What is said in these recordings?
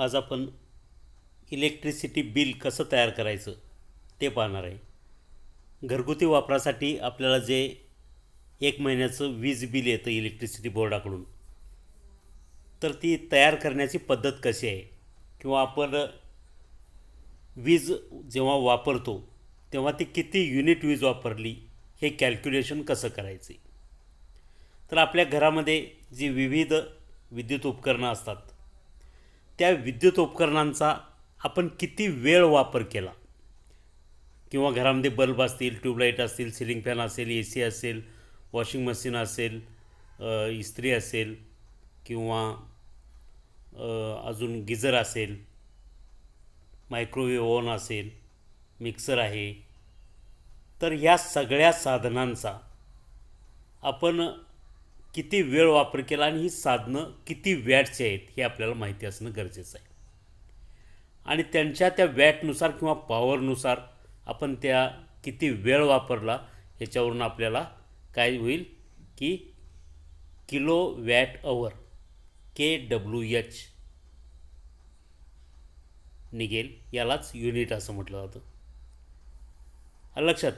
आज आपण electricity bill कसं तयार करायचं ते पाहणार आहे. घरगुती वापरासाठी आपल्याला जे एक महिन्याचं वीज बिल येतं इलेक्ट्रिसिटी बोर्डाकडून तर ती तयार करण्याची पद्धत कशी आहे? किंवा आपण वीज जेव्हा वापरतो तेव्हा ती किती युनिट वीज वापरली हे कॅल्क्युलेशन कसं करायचे? तर आपल्या घरामध्ये जी विविध विद्युत उपकरणं असतात त्या विद्युत उपकरणांचा आपण किती वेळ वापर केला? किंवा घरामध्ये बल्ब असतील ट्यूबलाईट असतील सिलिंग फॅन असेल ए सी असेल वॉशिंग मशीन असेल इस्त्री असेल किंवा अजून गिझर असेल मायक्रोवेव्ह ओव्हन असेल मिक्सर आहे. तर ह्या सगळ्या साधनांचा आपण किती वेळ वापर केला आणि ही साधनं किती वॅटची आहेत हे आपल्याला माहिती असणं गरजेचं आहे. आणि त्यांच्या त्या वॅटनुसार किंवा पॉवरनुसार आपण त्या किती वेळ वापरला ह्याच्यावरून आपल्याला काय होईल की kilowatt hour K W H निघेल यालाच युनिट असं म्हटलं जातं. लक्षात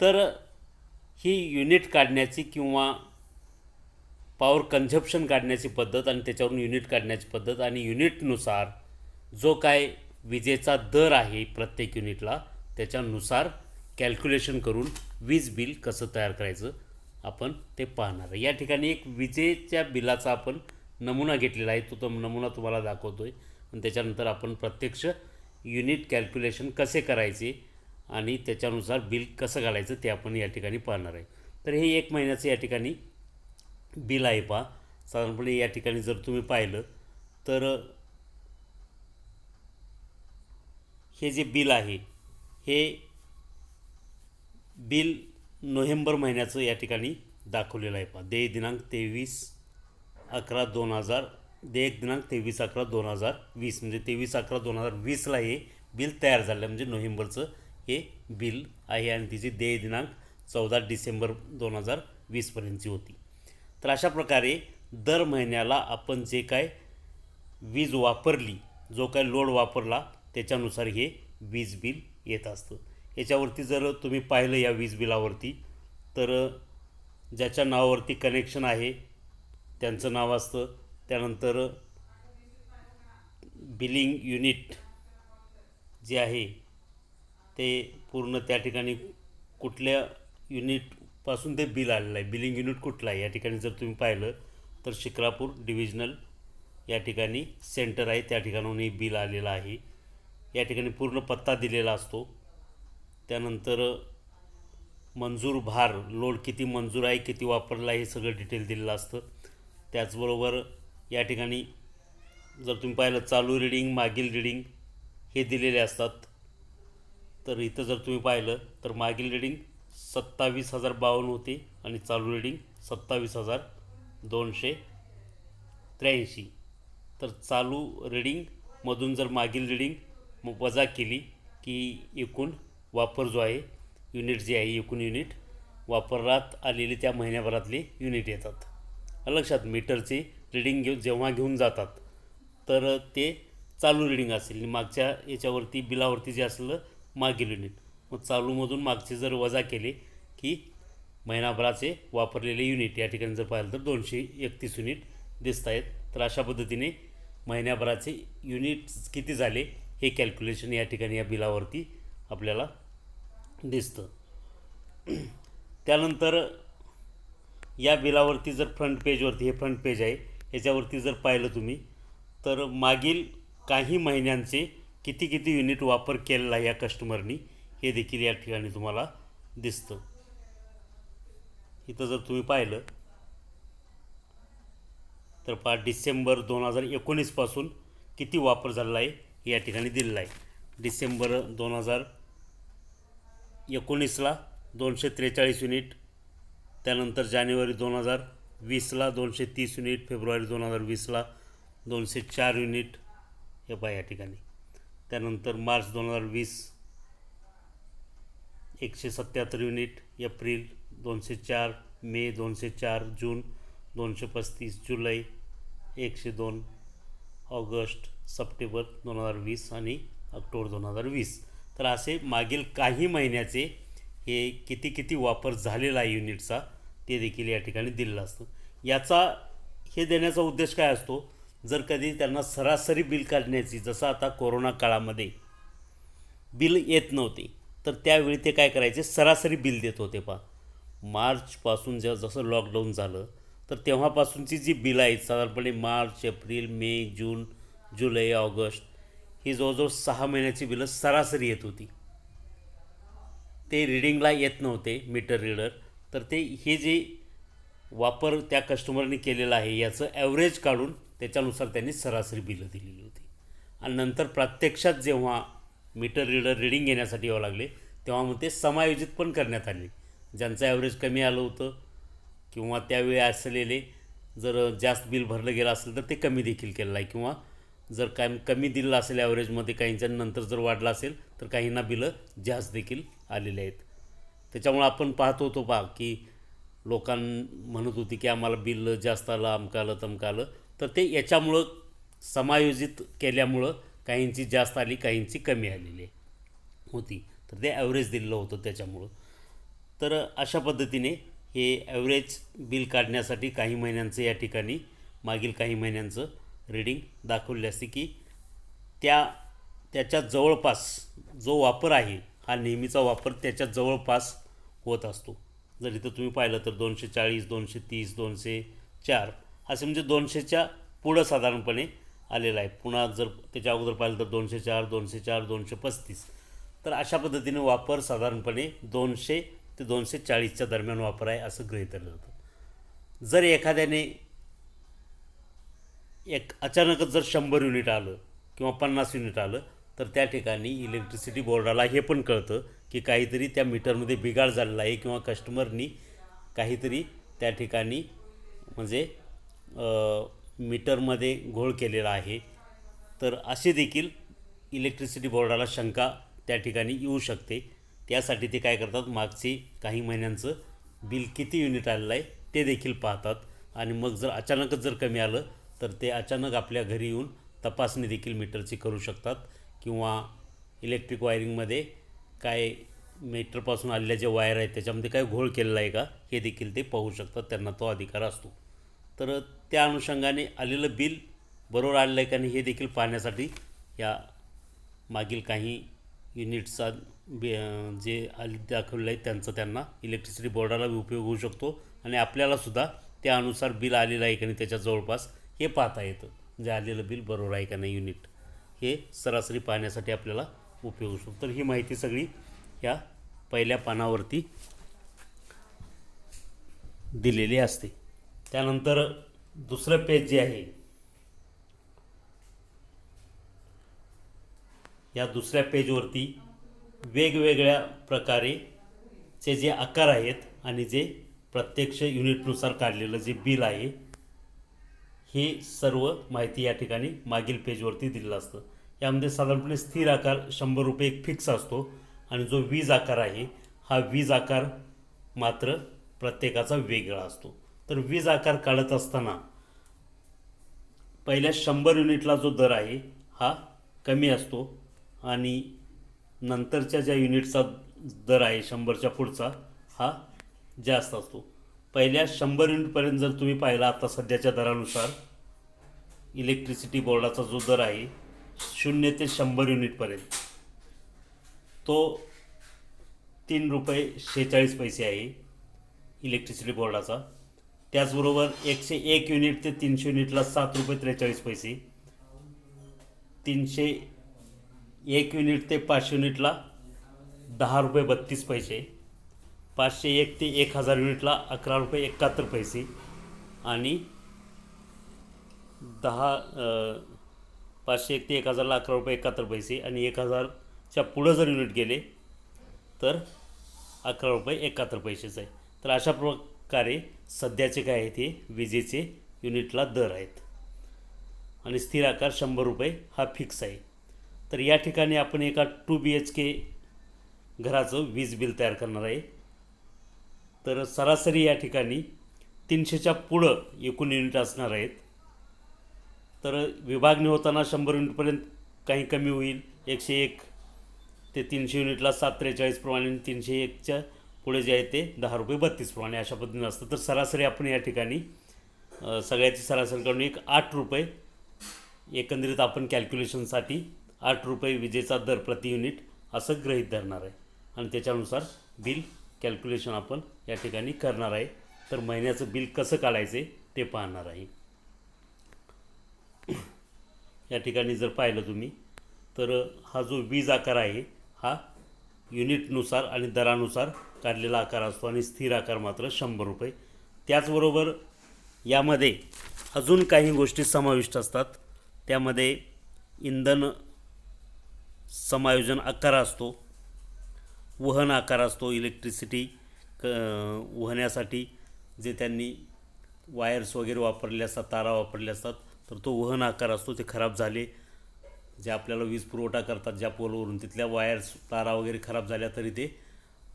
तर ही युनिट काढण्याची किंवा पॉवर कन्झप्शन काढण्याची पद्धत आणि त्याच्यावरून युनिट काढण्याची पद्धत आणि युनिटनुसार जो काय विजेचा दर आहे प्रत्येक युनिटला त्याच्यानुसार कॅल्क्युलेशन करून वीज बिल कसं तयार करायचं आपण ते पाहणार आहे. या ठिकाणी एक विजेच्या बिलाचा आपण नमुना घेतलेला आहे. तो तो नमुना तुम्हाला दाखवतो आहे आणि त्याच्यानंतर आपण प्रत्यक्ष युनिट कॅल्क्युलेशन कसे करायचे आणि त्याच्यानुसार बिल कसं घालायचं ते आपण या ठिकाणी पाहणार आहे. तर हे एक महिन्याचं या ठिकाणी बिल आहे पहा. साधारणपणे या ठिकाणी जर तुम्ही पाहिलं तर हे जे बिल आहे हे बिल नोव्हेंबर महिन्याचं या ठिकाणी दाखवलेलं आहे पहा. देय दिनांक तेवीस अकरा दोन हजार देयक दिनांक तेवीस अकरा दोन हजार वीस म्हणजे तेवीस अकरा दोन हजार वीसला हे बिल तयार झालं आहे म्हणजे नोव्हेंबरचं हे बिल आहे आणि तिची देय दिनांक चौदा डिसेंबर दोन हजार वीसपर्यंतची होती. तर अशा प्रकारे दर महिन्याला आपण जे काय वीज वापरली जो काय लोड वापरला त्याच्यानुसार हे वीज बिल येत असतं. याच्यावरती जर तुम्ही पाहिलं या वीज बिलावरती तर ज्याच्या नावावरती कनेक्शन आहे त्यांचं नाव असतं. त्यानंतर बिलिंग युनिट जे आहे ते पूर्ण त्या ठिकाणी कुठल्या युनिट पासून ते बिल आलेलं आहे. बिलिंग युनिट कुठलं आहे? या ठिकाणी जर तुम्ही पाहिलं तर शिक्रापूर डिव्हिजनल या ठिकाणी सेंटर आहे. त्या ठिकाणाहून हे बिल आलेलं आहे. या ठिकाणी पूर्ण पत्ता दिलेला असतो. त्यानंतर मंजूर भार लोड किती मंजूर आहे किती वापरला आहे हे सगळं डिटेल दिलेलं असतं. त्याचबरोबर या ठिकाणी जर तुम्ही पाहिलं चालू रिडिंग मागील रिडिंग हे दिलेले असतात. तर इथं जर तुम्ही पाहिलं तर मागील रिडिंग सत्तावीस हजार बावन्न होते आणि चालू रेडिंग सत्तावीस हजार दोनशे त्र्याऐंशी. तर चालू रेडिंगमधून जर मागील रिडिंग मग वजा केली की एकूण वापर जो आहे युनिट जे आहे एकूण युनिट वापरात आलेले त्या महिन्याभरातले युनिट येतात. लक्षात मीटरचे रिडिंग घेऊ जेव्हा घेऊन जातात तर ते चालू रिडिंग असेल आणि मागच्या याच्यावरती बिलावरती जे असलं मागील युनिट. मग चालूमधून मागचे जर वजा केले की महिनाभराचे वापरलेले युनिट या ठिकाणी जर पाहिलं तर दोनशे एकतीस युनिट दिसत आहेत. तर अशा पद्धतीने महिन्याभराचे युनिट्स किती झाले हे कॅल्क्युलेशन या ठिकाणी या बिलावरती आपल्याला दिसतं. त्यानंतर या बिलावरती जर फ्रंट पेजवरती हे फ्रंट पेज आहे याच्यावरती जर पाहिलं तुम्ही तर मागील काही महिन्यांचे किती किती युनिट वापर केलेला या कस्टमरनी हे देखील या ठिकाणी तुम्हाला दिसतं. इथं जर तुम्ही पाहिलं तर पहा डिसेंबर दोन हजार एकोणीसपासून किती वापर झालेला आहे हे या ठिकाणी दिलेला आहे. डिसेंबर दोन हजार एकोणीसला दोनशे त्रेचाळीस युनिट त्यानंतर जानेवारी दोन हजार वीसला दोनशे तीस युनिट फेब्रुवारी दोन हजार वीसला दोनशे चार युनिट हे पहा या ठिकाणी. त्यानंतर मार्च दोन हजार वीस एकशे सत्याहत्तर युनिट एप्रिल दोनशे चार मे दोनशे चार जून दोनशे पस्तीस जुलै एकशे दोन ऑगस्ट सप्टेंबर दोन हजार वीस आणि ऑक्टोबर दोन हजार वीस. तर असे मागील काही महिन्याचे हे किती किती वापर झालेला आहे युनिटचा ते देखील या ठिकाणी दिलेलं असतं. याचा हे देण्याचा उद्देश काय असतो? जर कधी त्यांना सरासरी बिल काढण्याची जसं आता कोरोना काळामध्ये बिल येत नव्हते तर त्यावेळी ते काय करायचे? सरासरी बिल देत होते पा मार्चपासून जेव्हा जसं लॉकडाऊन झालं तर तेव्हापासूनची जी बिलं आहेत साधारणपणे मार्च एप्रिल मे जून जुलै ऑगस्ट ही जवळजवळ सहा महिन्याची बिलं सरासरी येत होती. ते रिडिंगला येत नव्हते मीटर रीडर तर ते हे जे वापर त्या कस्टमरने केलेला आहे याचं ॲव्हरेज काढून त्याच्यानुसार त्यांनी सरासरी बिलं दिलेली होती. आणि नंतर प्रत्यक्षात जेव्हा मीटर रीडर रिडिंग घेण्यासाठी यावं लागले. तेव्हा मग ते समायोजित पण करण्यात आले. ज्यांचं ॲव्हरेज कमी आलं होतं किंवा त्यावेळी असलेले जर जास्त बिल भरलं गेलं असेल तर ते कमी देखील केलेलं आहे किंवा जर काय कमी दिलं असेल ॲव्हरेजमध्ये काहींच्या नंतर जर वाढलं असेल तर काहींना बिलं जास्त देखील आलेले आहेत. त्याच्यामुळं आपण पाहत होतो पा की लोकां म्हणत होती की आम्हाला बिल जास्त आलं अमकं आलं तमकं आलं. तर ते याच्यामुळं समायोजित केल्यामुळं काहींची जास्त आली काहींची कमी आलेली आहे. होती. तर ते ॲव्हरेज दिलेलं होतं त्याच्यामुळं. तर अशा पद्धतीने हे ॲव्हरेज बिल काढण्यासाठी काही महिन्यांचं या ठिकाणी मागील काही महिन्यांचं रीडिंग दाखवले असते की त्या त्याच्या जवळपास जो वापर आहे हा नेहमीचा वापर त्याच्या जवळपास होत असतो. जर इथं तुम्ही पाहिलं तर दोनशे चाळीस दोनशे तीस दोनशे चार असे म्हणजे दोनशेच्या पुढं साधारणपणे आलेला आहे. पुन्हा जर त्याच्या अगोदर पाहिलं तर दोनशे चार दोनशे चार दोनशे पस्तीस. तर अशा पद्धतीने वापर साधारणपणे दोनशे ते दोनशे चाळीसच्या दरम्यान वापर आहे असं गृहीत धरलं जातं. जर एखाद्याने एक अचानकच जर शंभर युनिट आलं किंवा पन्नास युनिट आलं तर त्या ठिकाणी इलेक्ट्रिसिटी बोर्डाला हे पण कळतं की काहीतरी त्या मीटरमध्ये बिघाड झालेला आहे किंवा कस्टमरनी काहीतरी त्या ठिकाणी म्हणजे मीटरमध्ये घोळ केलेला आहे. तर असे देखील इलेक्ट्रिसिटी बोर्डाला शंका त्या ठिकाणी येऊ शकते. त्यासाठी ते काय करतात? मागचे काही महिन्यांचं बिल किती युनिट आलेलं आहे ते देखील पाहतात. आणि मग जर अचानकच जर कमी आलं तर ते अचानक आपल्या घरी येऊन तपासणी देखील मीटरची करू शकतात. किंवा इलेक्ट्रिक वायरिंगमध्ये काय मीटरपासून आलेल्या ज्या वायर आहेत त्याच्यामध्ये काय घोळ केलेला आहे का हे देखील ते पाहू शकतात. त्यांना तो अधिकार असतो. तर त्या अनुषंगाने आलेलं बिल बरोबर आलेलं आहे का नाही हे देखील पाहण्यासाठी या मागील काही युनिट्सचा बे जे आले दाखवलेलं आहे त्यांचं त्यांना इलेक्ट्रिसिटी बोर्डाला उपयोग होऊ शकतो आणि आपल्यालासुद्धा त्यानुसार बिल आलेलं आहे का नाही त्याच्या जवळपास हे पाहता येतं जे आलेलं बिल बरोबर आहे का नाही युनिट. हे सरासरी पाहण्यासाठी आपल्याला उपयोग होऊ शकतो. तर ही माहिती सगळी या पहिल्या पानावरती दिलेली असते. त्यानंतर दुसरं पेज जे आहे या दुसऱ्या पेजवरती वेगवेगळ्या प्रकारेचे जे आकार आहेत आणि जे प्रत्यक्ष युनिटनुसार काढलेलं जे बिल आहे हे सर्व माहिती या ठिकाणी मागील पेजवरती दिलेलं असतं. यामध्ये साधारणपणे स्थिर आकार शंभर रुपये एक फिक्स असतो आणि जो वीज आकार आहे हा वीज आकार मात्र प्रत्येकाचा वेगळा असतो. तर वीज आकार काढत असताना पहिल्या शंभर युनिटला जो दर आहे हा कमी असतो आणि नंतरच्या ज्या युनिटचा दर आहे शंभरच्या पुढचा हा जास्त असतो. पहिल्या शंभर युनिटपर्यंत जर तुम्ही पाहिला आता सध्याच्या दरानुसार इलेक्ट्रिसिटी बोर्डाचा जो दर आहे शून्य ते शंभर युनिटपर्यंत. तो तीन रुपये शेहेचाळीस पैसे आहे इलेक्ट्रिसिटी बोर्डाचा. त्याचबरोबर एकशे एक युनिट ते तीनशे युनिटला सात रुपये त्रेचाळीस पैसे. तीनशे एक युनिट ते पाचशे युनिटला दहा रुपये बत्तीस पैसे. पाचशे एक ते एक हजार युनिटला अकरा रुपये एकाहत्तर पैसे. आणि दहा पाचशे एक ते एक हजारला अकरा रुपये एकाहत्तर पैसे आणि एक हजारच्या पुढं जर युनिट गेले तर अकरा रुपये एकाहत्तर पैसेच आहे. तर अशा प्र कार्य सध्याचे काय आहे ते विजेचे युनिटला दर आहेत. आणि स्थिर आकार शंभर रुपये हा फिक्स आहे. तर या ठिकाणी आपण एका टू बी एच के घराचं वीज बिल तयार करणार आहे. तर सरासरी या ठिकाणी तीनशेच्या पुढं एकूण युनिट असणार आहेत. तर विभागणी होताना शंभर युनिटपर्यंत काही कमी होईल. एकशे एक ते तीनशे युनिटला सात त्रेचाळीसप्रमाणे तीनशे एकच्या पुढे जे आहे ते दहा रुपये बत्तीस प्रमाणे अशा पद्धतीनं असतं. तर सरासरी आपण या ठिकाणी सगळ्याची सरासरी काढून एक आठ रुपये एकंदरीत आपण कॅल्क्युलेशनसाठी आठ रुपये विजेचा दर प्रति युनिट असं गृहीत धरणार आहे. आणि त्याच्यानुसार बिल कॅल्क्युलेशन आपण या ठिकाणी करणार आहे. तर महिन्याचं बिल कसं काढायचे ते पाहणार आहे. या ठिकाणी जर पाहिलं तुम्ही तर हा जो वीज आकार आहे हा युनिटनुसार आणि दरानुसार काढलेला आकार असतो आणि स्थिर आकार मात्र शंभर रुपये. त्याचबरोबर यामध्ये अजून काही गोष्टी समाविष्ट असतात. त्यामध्ये इंधन समायोजन आकार असतो. वहन आकार असतो इलेक्ट्रिसिटी क वहण्यासाठी जे त्यांनी वायर्स वगैरे वापरले असतात तारा वापरले असतात तर तो वहन आकार असतो ते खराब झाले जे आपल्याला वीज पुरवठा करतात ज्या पोलवरून तिथल्या वायर्स तारा वगैरे खराब झाल्या तरी ते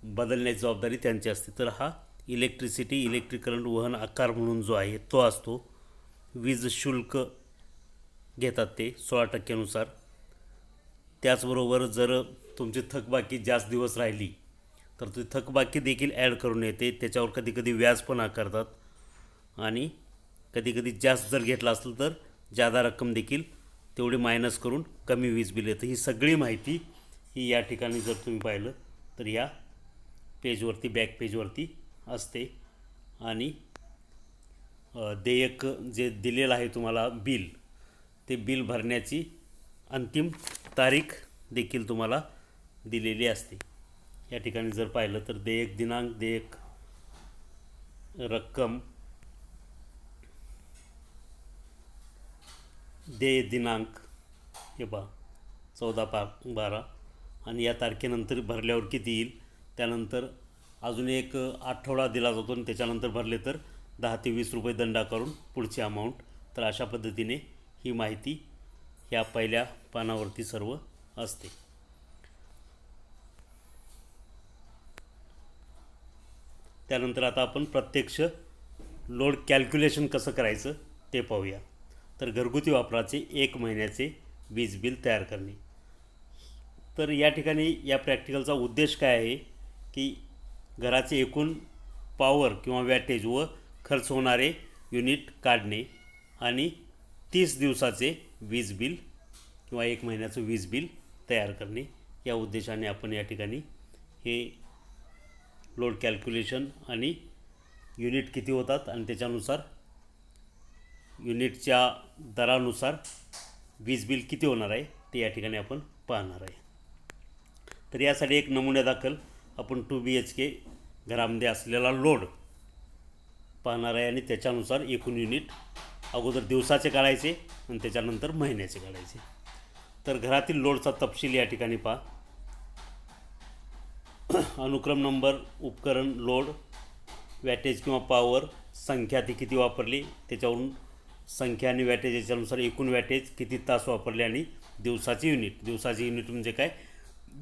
बदलण्याची जबाबदारी त्यांची असते. तर हा इलेक्ट्रिसिटी इलेक्ट्रिक करंट वहन आकार म्हणून जो आहे तो असतो. वीज शुल्क घेतात ते सोळा टक्क्यानुसार. त्याचबरोबर जर तुमची थकबाकी जास्त दिवस राहिली तर ती थकबाकी देखील ॲड करून येते. त्याच्यावर कधी कधी व्याज पण आकारतात. आणि कधी कधी जास्त जर घेतला असेल तर जादा रक्कम देखील तेवढी मायनस करून कमी वीज बिल येतं. ही सगळी माहिती ही या ठिकाणी जर तुम्ही पाहिलं तर या पेजवरती बॅक पेजवरती असते. आणि देयक जे दिलेलं आहे तुम्हाला बिल ते बिल भरण्याची अंतिम तारीख देखील तुम्हाला दिलेली असते. या ठिकाणी जर पाहिलं तर देयक दिनांक देयक रक्कम देय दिनांक हे बा चौदा पा बारा. आणि या तारखेनंतर भरल्यावर किती येईल? त्यानंतर अजून एक आठवडा दिला जातो आणि त्याच्यानंतर भरले तर दहा ते वीस रुपये दंडा करून पुढची अमाऊंट तर अशा पद्धतीने ही माहिती ह्या पहिल्या पानावरती सर्व असते. त्यानंतर आता आपण प्रत्यक्ष लोड कॅल्क्युलेशन कसं करायचं ते पाहूया. तर घरगुती वापराचे एक महिन्याचे वीज बिल तयार करणे. तर या ठिकाणी या प्रॅक्टिकलचा उद्देश काय आहे? की घराचे एकूण पॉवर किंवा वॅटेज व खर्च होणारे युनिट काढणे आणि तीस दिवसाचे वीज बिल किंवा एक महिन्याचं वीज बिल तयार करणे. या उद्देशाने आपण या ठिकाणी हे लोड कॅल्क्युलेशन आणि युनिट किती होतात आणि त्याच्यानुसार युनिटच्या दरानुसार वीज बिल किती होणार आहे ते या ठिकाणी आपण पाहणार आहे. तर यासाठी एक नमुन्यादाखल आपण टू बी एच के घरामध्ये असलेला लोड पाहणार आहे आणि त्याच्यानुसार एकूण युनिट अगोदर दिवसाचे काढायचे आणि त्याच्यानंतर महिन्याचे काढायचे. तर घरातील लोडचा तपशील या ठिकाणी पहा. अनुक्रम नंबर उपकरण लोड वॅटेज किंवा पॉवर संख्या ती किती वापरली त्याच्यावरून संख्या आणि वॅटेज याच्यानुसार एकूण वॅटेज किती तास वापरले आणि दिवसाची युनिट दिवसाची युनिट म्हणजे काय?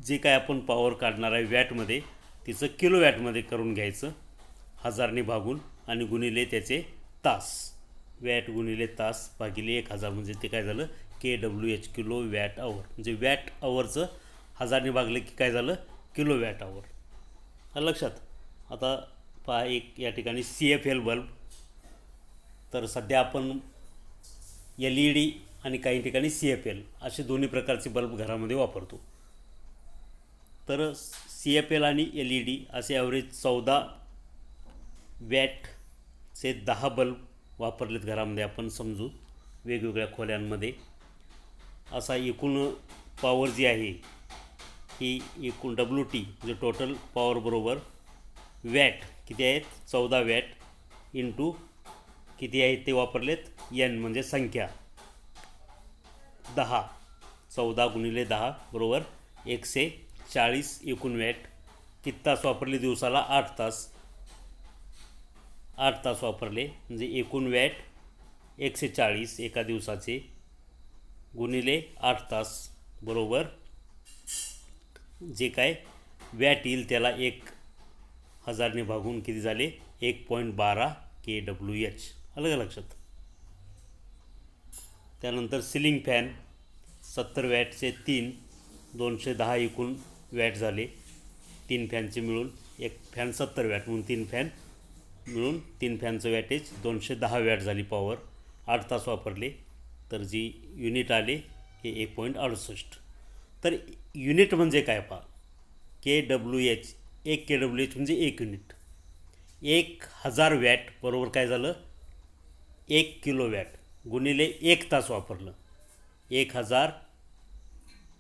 जे काय आपण पॉवर काढणार आहे वॅटमध्ये तिचं किलो वॅटमध्ये करून घ्यायचं. हजारने भागून आणि गुणिले त्याचे तास. वॅट गुणिले तास भागिले एक हजार म्हणजे ते काय झालं? K W H kilowatt hour म्हणजे वॅट आवरचं हजारने भागलं की काय झालं? किलो वॅट आवर लक्षात आता पहा एक या ठिकाणी सी एफ एल बल्ब तर सध्या आपण एल ई डी आणि काही ठिकाणी सी एफ एल असे दोन्ही प्रकारचे बल्ब घरामध्ये वापरतो. तर सी एफ एल आणि एल ई डी असे ॲव्हरेज चौदा वॅटचे दहा बल्ब वापरलेत घरामध्ये आपण समजू वेगवेगळ्या खोल्यांमध्ये. असा एकूण पॉवर जी आहे ही एकूण डब्ल्यू टी म्हणजे टोटल पॉवरबरोबर वॅट किती आहेत? चौदा वॅट इंटू किती आहेत ते वापरलेत? एन म्हणजे संख्या. दहा. चौदा गुणिले दहा बरोबर? एकशे चाळीस एकूण वॅट किती तास वापरले? दिवसाला आठ तास. आठ तास वापरले म्हणजे एकूण वॅट एकशे चाळीस एका दिवसाचे गुणिले आठ तास बरोबर? जे काय वॅट येईल त्याला एक हजारने भागून किती झाले? एक पॉईंट बारा के डब्ल्यू एच. अलग लक्षात त्यानंतर सिलिंग फॅन सत्तर वॅटचे तीन दोनशे दहा एकूण वॅट झाले. तीन फॅनचे मिळून एक फॅन सत्तर वॅट म्हणून तीन फॅन मिळून तीन फॅनचं वॅटेज दोनशे दहा वॅट झाली पॉवर आठ तास वापरले तर जी युनिट आले हे एक पॉईंट अडुसष्ट. तर युनिट म्हणजे काय पहा? के डब्ल्यू एच एक के डब्ल्यू एच म्हणजे एक युनिट एक हजार वॅट बरोबर काय झालं? एक किलो वॅट गुणिले एक तास वापरलं. एक हजार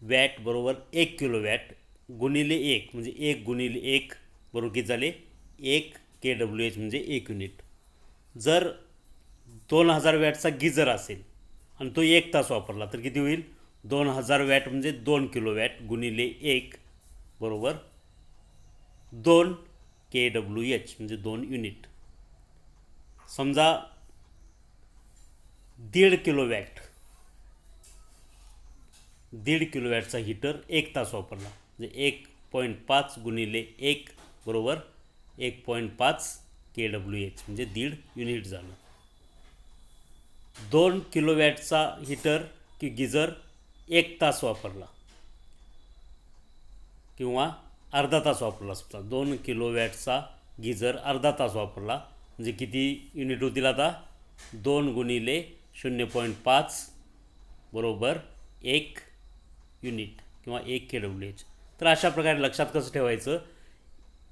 वॅट बरोबर एक किलो वॅट गुणिले एक म्हणजे एक गुणिले एक बरोबर किती झाले? एक के डब्ल्यू एच म्हणजे एक युनिट. जर दोन हजार वॅटचा गिजर असेल आणि तो एक तास वापरला तर किती होईल? दोन हजार वॅट म्हणजे दोन किलो वॅट गुणिले एक बरोबर दोन के डब्ल्यू एच म्हणजे दोन युनिट. समजा दीड किलो वॅट. दीड किलो वॅटचा हीटर एक तास वापरला. म्हणजे एक पॉईंट पाच गुणिले एक बरोबर एक पॉईंट पाच के डब्ल्यू एच. म्हणजे दीड युनिट झालं. दोन किलो वॅटचा हीटर की गिजर एक तास वापरला. किंवा अर्धा तास वापरला सुद्धा दोन किलो वॅटचा गिजर अर्धा तास वापरला. म्हणजे किती युनिट होतील आता? दोन गुणिले शून्य पॉईंट पाच बरोबर एक युनिट किंवा एक के डब्ल्यू एच तर अशा प्रकारे लक्षात कसं ठेवायचं?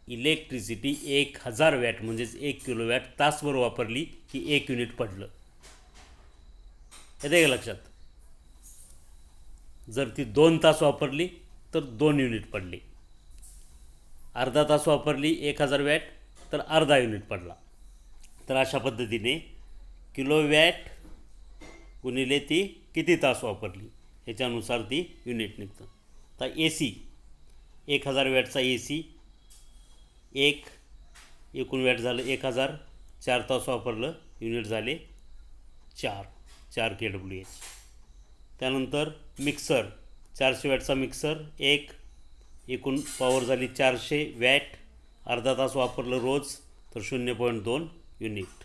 इलेक्ट्रिसिटी एक हजार वॅट म्हणजेच एक किलो वॅट तासभर वापरली की एक युनिट पडलं. येते का लक्षात? जर ती दोन तास वापरली तर दोन युनिट पडली. अर्धा तास वापरली एक हजार वॅट तर अर्धा युनिट पडला. तर अशा पद्धतीने किलो वॅट गुणिले ती किती तास वापरली? ह्याच्यानुसार ती युनिट निघतं. तर ए सी एक हजार वॅटचा ए सी एक एकूण वॅट झालं एक हजार चार तास वापरलं युनिट झाले चार चार के डब्ल्यू एच त्यानंतर मिक्सर चारशे वॅटचा मिक्सर एक एकूण पॉवर झाली चारशे वॅट अर्धा तास वापरलं रोज तर शून्य पॉईंट दोन युनिट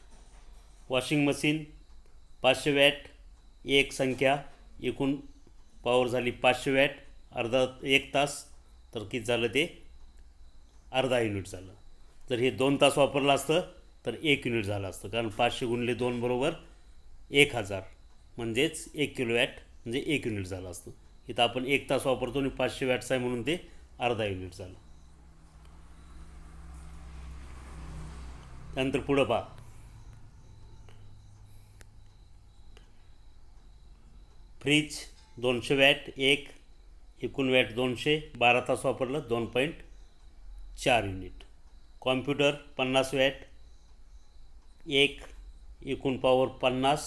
वॉशिंग मशीन पाचशे वॅट एक संख्या एकूण पॉवर झाली पाचशे वॅट अर्धा एक तास. तर किती झालं ते? अर्धा युनिट झालं. जर हे दोन तास वापरलं असतं तर एक युनिट झालं असतं. कारण पाचशे गुणले दोन बरोबर एक हजार. म्हणजेच एक किलो वॅट म्हणजे एक युनिट झालं असतं. इथं आपण एक तास वापरतो आणि पाचशे वॅट्स आहे म्हणून ते अर्धा युनिट झालं. त्यानंतर पुढं पहा. फ्रीज दोनशे वॅट एक एकूण वॅट दोनशे बारा तास वापरलं दोन पॉईंट चार युनिट. कॉम्प्युटर पन्नास वॅट एक एकूण पॉवर पन्नास.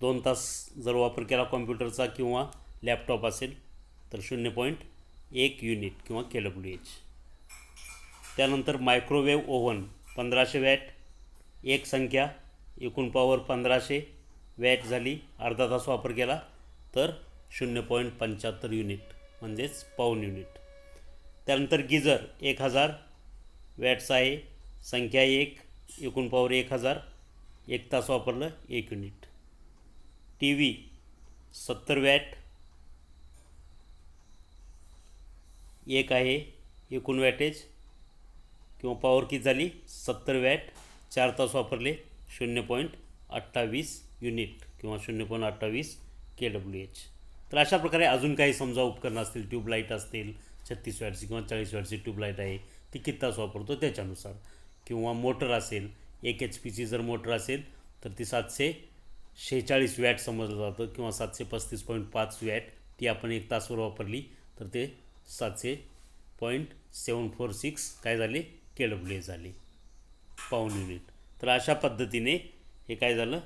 दोन तास जर वापर केला कॉम्प्युटरचा किंवा लॅपटॉप असेल तर शून्य पॉईंट एक युनिट किंवा के डब्ल्यू एच त्यानंतर मायक्रोवेव्ह ओव्हन पंधराशे वॅट एक संख्या एकूण पॉवर पंधराशे वॅट झाली अर्धा तास वापर केला तर शून्य पॉईंट पंच्याहत्तर युनिट म्हणजेच पाऊन युनिट. त्यानंतर गिजर एक हजार. वॅट्स आहे संख्या एक एकूण पॉवर एक हजार. एक तास वापरलं एक युनिट. टी व्ही सत्तर वॅट. एक आहे एकूण वॅटेज. किंवा पॉवर किती झाली? सत्तर वॅट. चार तास वापरले शून्य पॉईंट अठ्ठावीस. युनिट किंवा शून्य पॉईंट अठ्ठावीस के डब्ल्यू एच तर अशा प्रकारे अजून काही समजा उपकरणं असतील ट्यूबलाईट असतील छत्तीस वॅटची किंवा चाळीस वॅटची ट्यूबलाईट आहे ती किती तास वापरतो त्याच्यानुसार. किंवा मोटर असेल एक एच पीची जर मोटर असेल तर ती सातशे शेहेचाळीस वॅट समजलं जातं किंवा सातशे पस्तीस पॉईंट पाच वॅट ती आपण एक तासवर वापरली तर ते सातशे पॉईंट सेवन फोर सिक्स काय झाले? के डब्ल्यू ए झाले. पाऊन युनिट. तर अशा पद्धतीने हे काय झालं?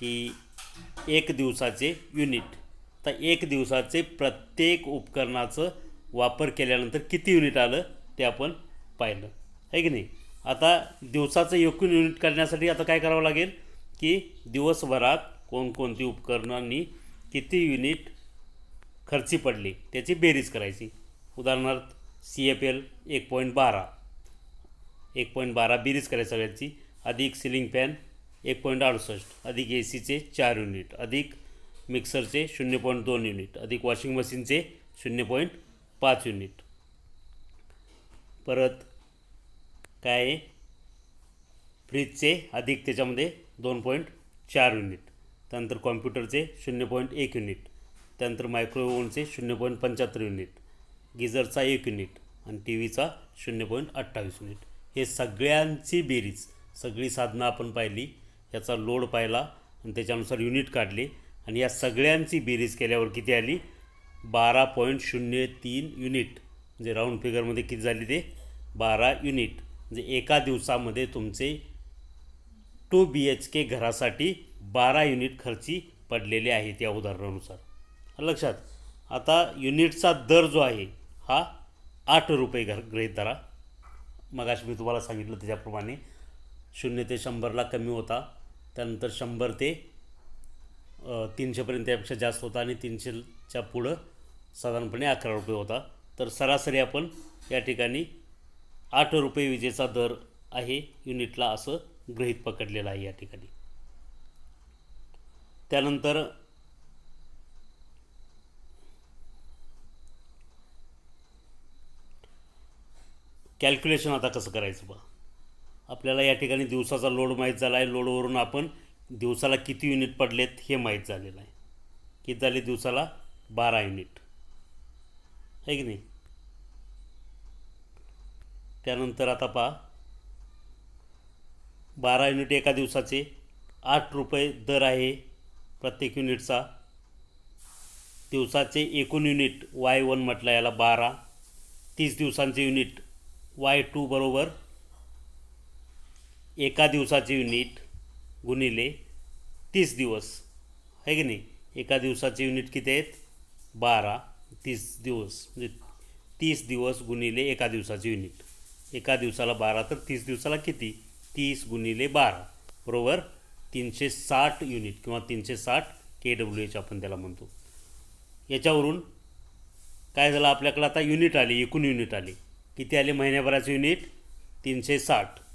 की एक दिवसाचे युनिट तर एक दिवसाचे प्रत्येक उपकरणाचं वापर केल्यानंतर किती युनिट आलं ते आपण पाहिलं. आहे की नाही? आता दिवसाचं एकूण युनिट करण्यासाठी आता काय करावं लागेल? की दिवसभरात कोणकोणती उपकरणांनी किती युनिट खर्ची पडली त्याची बेरीज करायची. उदाहरणार्थ सी एफ एल एक पॉईंट बारा. एक पॉईंट बारा बेरीज करायची सगळ्यांची. अधिक सिलिंग फॅन एक पॉईंट अडुसष्ट अधिक ए सीचे चार युनिट अधिक मिक्सरचे शून्य पॉईंट दोन युनिट अधिक वॉशिंग मशीनचे शून्य पॉईंट पाच युनिट परत काय आहे? फ्रीजचे अधिक त्याच्यामध्ये दोन पॉईंट चार युनिट त्यानंतर कॉम्प्युटरचे शून्य पॉईंट एक युनिट त्यानंतर मायक्रोवेव्ह ओव्हनचे शून्य पॉईंट पंच्याहत्तर युनिट गिझरचा एक युनिट आणि टी व्हीचा शून्य पॉईंट अठ्ठावीस युनिट हे सगळ्यांची बेरीज सगळी साधनं आपण पाहिली. याचा लोड पाहिला आणि त्याच्यानुसार युनिट काढले. आणि या सगळ्यांची बेरीज केल्यावर किती आली? बारा पॉईंट शून्य तीन युनिट. म्हणजे राऊंड फिगरमध्ये किती झाली ते? बारा युनिट. म्हणजे एका दिवसामध्ये तुमचे टू बी एच के घरासाठी बारा युनिट खर्ची पडलेले आहेत या उदाहरणानुसार. लक्षात. आता युनिटचा दर जो आहे हा आठ रुपये घर गृहित धरा. मगाशी मी तुम्हाला सांगितलं त्याच्याप्रमाणे. शून्य ते शंभरला कमी होता. त्यानंतर शंभर ते तीनशेपर्यंत यापेक्षा जास्त होता आणि तीनशेच्या पुढं साधारणपणे अकरा रुपये होता. तर सरासरी आपण या ठिकाणी आठ रुपये विजेचा दर आहे युनिटला असं गृहीत पकडलेलं आहे या ठिकाणी. त्यानंतर कॅल्क्युलेशन आता कसं करायचं बा आपल्याला या ठिकाणी दिवसाचा लोड माहीत झाला आहे. लोडवरून आपण दिवसाला किती युनिट पडलेत हे माहीत झालेलं आहे. किती झाले दिवसाला? बारा युनिट. आहे की नाही? त्यानंतर आता पहा. बारा युनिट एका दिवसाचे आठ रुपये दर आहे प्रत्येक युनिटचा. दिवसाचे एकूण युनिट वाय वन म्हटलं याला बारा. तीस दिवसांचे युनिट वाय टू बरोबर एका दिवसाचे युनिट गुणिले तीस दिवस आहे की नाही? एका दिवसाचे युनिट किती आहेत? बारा. तीस दिवस म्हणजे तीस दिवस गुणिले एका दिवसाचे युनिट. एका दिवसाला बारा तर तीस दिवसाला किती? तीस गुणिले बारा. बरोबर? तीनशे साठ युनिट किंवा तीनशे साठ के डब्ल्यू एच आपण त्याला म्हणतो. याच्यावरून काय झालं आपल्याकडं? आता युनिट आले एकूण युनिट आले. किती आले? महिन्याभराचे युनिट? तीनशे साठ.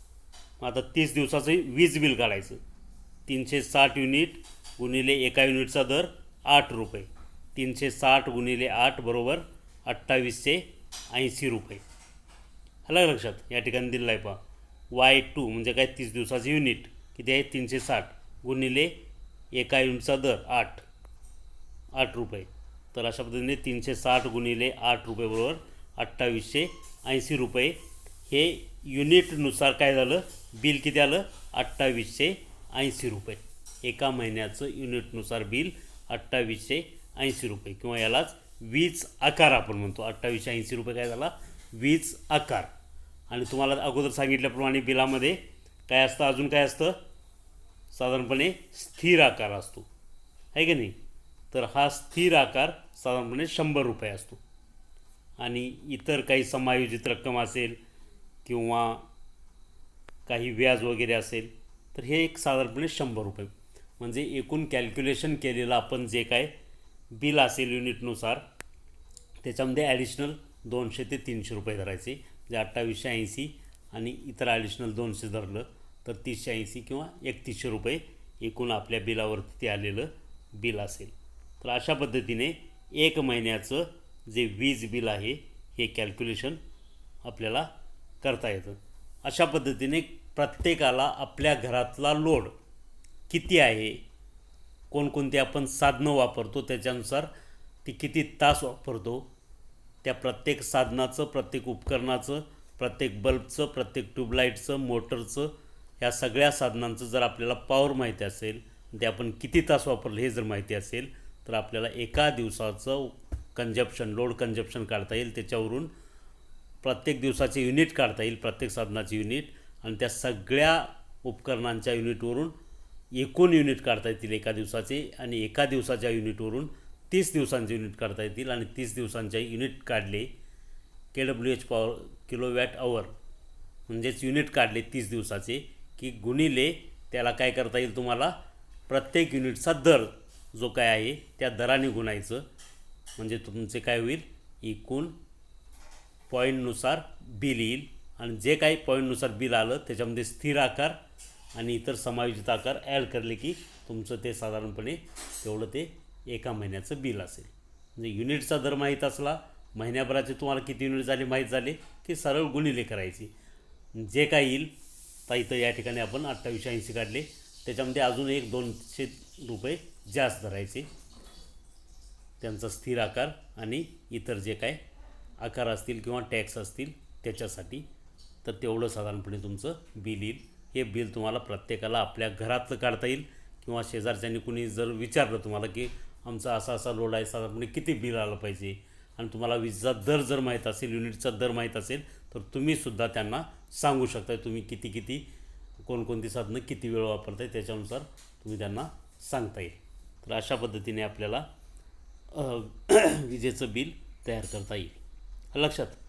आता तीस दिवसाचं वीज बिल काढायचं. तीनशे साठ युनिट गुणिले एका युनिटचा दर आठ रुपये. तीनशे साठ गुणिले आठ बरोबर अठ्ठावीसशे ऐंशी रुपये. आलं लक्षात? या ठिकाणी दिलं आहे पहा. वाय टू म्हणजे काय? तीस दिवसाचे युनिट. किती आहे? तीनशे साठ गुणिले एका युनिटचा दर आठ. आठ रुपये. तर अशा पद्धतीने तीनशे साठ गुणिले आठ रुपये बरोबर अठ्ठावीसशे ऐंशी रुपये हे युनिटनुसार काय झालं? बिल किती आलं? अठ्ठावीसशे ऐंशी रुपये. एका महिन्याचं युनिटनुसार बिल अठ्ठावीसशे ऐंशी रुपये. किंवा यालाच वीज आकार आपण म्हणतो. अठ्ठावीसशे ऐंशी रुपये काय झाला? वीज आकार. आणि तुम्हाला अगोदर सांगितल्याप्रमाणे बिलामध्ये काय असतं? अजून काय असतं? साधारणपणे स्थिर आकार असतो. आहे की नाही? तर हा स्थिर आकार साधारणपणे शंभर रुपये असतो. आणि इतर काही समायोजित रक्कम असेल किंवा काही व्याज वगैरे असेल तर हे एक साधारणपणे शंभर रुपये. म्हणजे एकूण कॅल्क्युलेशन केलेलं आपण जे काय बिल असेल युनिटनुसार त्याच्यामध्ये ॲडिशनल दोनशे ते तीनशे रुपये धरायचे. जे अठ्ठावीसशे ऐंशी आणि इतर ॲडिशनल दोनशे धरलं तर तीसशे ऐंशी किंवा एकतीसशे रुपये एकूण आपल्या बिलावरती ते आलेलं बिल असेल. तर अशा पद्धतीने एक महिन्याचं जे वीज बिल आहे हे कॅल्क्युलेशन आपल्याला करता येतं. अशा पद्धतीने प्रत्येकाला आपल्या घरातला लोड किती आहे कोणकोणती आपण साधनं वापरतो त्याच्यानुसार ती किती तास वापरतो त्या प्रत्येक साधनाचं प्रत्येक उपकरणाचं प्रत्येक बल्बचं प्रत्येक ट्यूबलाईटचं मोटरचं या सगळ्या साधनांचं जर आपल्याला पॉवर माहिती असेल ते आपण किती तास वापरलं हे जर माहिती असेल तर आपल्याला एका दिवसाचं कंजप्शन लोड कंजप्शन काढता येईल. त्याच्यावरून प्रत्येक दिवसाचे युनिट काढता येईल प्रत्येक साधनाचे युनिट. आणि त्या सगळ्या उपकरणांच्या युनिटवरून एकूण युनिट काढता येतील एका दिवसाचे आणि एका दिवसाच्या युनिटवरून तीस दिवसांचे युनिट काढता येतील आणि तीस दिवसांचे युनिट काढले K W H power kilowatt hour म्हणजेच युनिट काढले तीस दिवसाचे की गुणिले त्याला काय करता येईल तुम्हाला? प्रत्येक युनिटचा दर जो काय आहे त्या दराने गुणायचं. म्हणजे तुमचे काय होईल? एकूण पॉईंटनुसार बिल येईल. आणि जे काही पॉईंटनुसार बिल आलं त्याच्यामध्ये स्थिर आकार आणि इतर समायोजित आकार ॲड करले की तुमचं ते साधारणपणे तेवढं ते एका महिन्याचं बिल असेल. म्हणजे युनिटचा दर माहीत असला महिन्याभराचे तुम्हाला किती युनिट झाले माहीत झाले की सरळ गुणिले करायची. जे काय येईल तर इथं या ठिकाणी आपण अठ्ठावीसशे ऐंशी काढले. त्याच्यामध्ये अजून एक दोनशे रुपये जास्त धरायचे. त्यांचा स्थिर आकार आणि इतर जे काय आकार असतील किंवा टॅक्स असतील त्याच्यासाठी तर तेवढं साधारणपणे तुमचं बिल येईल. हे बिल तुम्हाला प्रत्येकाला आपल्या घरातलं काढता येईल किंवा शेजारच्यांनी कुणी जर विचारलं तुम्हाला की आमचा असा असा लोड आहे साधारणपणे किती बिल आलं पाहिजे? आणि तुम्हाला वीजचा दर जर माहीत असेल युनिटचा दर माहीत असेल तर तुम्हीसुद्धा त्यांना सांगू शकता तुम्ही किती किती कोणकोणती साधनं किती वेळ वापरताय त्याच्यानुसार तुम्ही त्यांना सांगता येईल तर अशा पद्धतीने आपल्याला विजेचं बिल तयार करता येईल. लक्षात.